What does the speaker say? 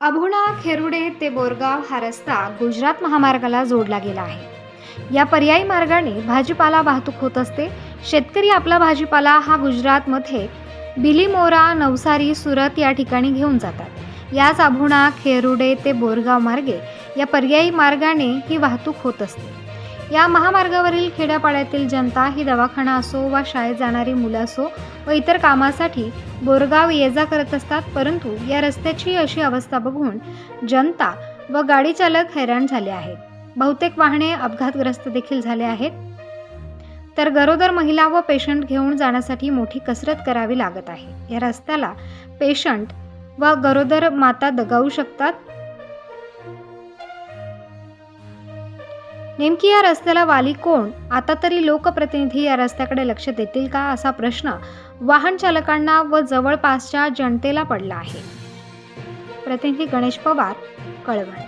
अभोणा खेरुडे ते बोरगाव हा रस्ता गुजरात महामार्गाला जोडला गेला आहे. या पर्यायी मार्गाने भाजीपाला वाहतूक होत असते. शेतकरी आपला भाजीपाला हा गुजरातमध्ये बिलीमोरा नवसारी सुरत या ठिकाणी घेऊन जातात. याच अभोणा खेरुडे ते बोरगाव मार्गे या पर्यायी मार्गाने ही वाहतूक होत असते. या महामार्गावरील खेड्यापाड्यातील जनता ही दवाखाना असो वा शाळेत जाणारी मुलं असो व इतर कामासाठी बोरगाव ये जा करत असतात परंतु या रस्त्याची अशी अवस्था बघून जनता व गाडी चालक हैराण झाले आहेत. बहुतेक वाहने अपघातग्रस्त देखील झाले आहेत. तर गरोदर महिला व पेशंट घेऊन जाण्यासाठी मोठी कसरत करावी लागत आहे. या रस्त्याला पेशंट व गरोदर माता दगावू शकतात. नेमकी या रस्त्याला वाली कोण? आता तरी लोकप्रतिनिधी या रस्त्याकडे लक्ष देतील का असा प्रश्न वाहन चालकांना व जवळपासच्या जनतेला पडला आहे. प्रतिनिधी गणेश पवार कळवण.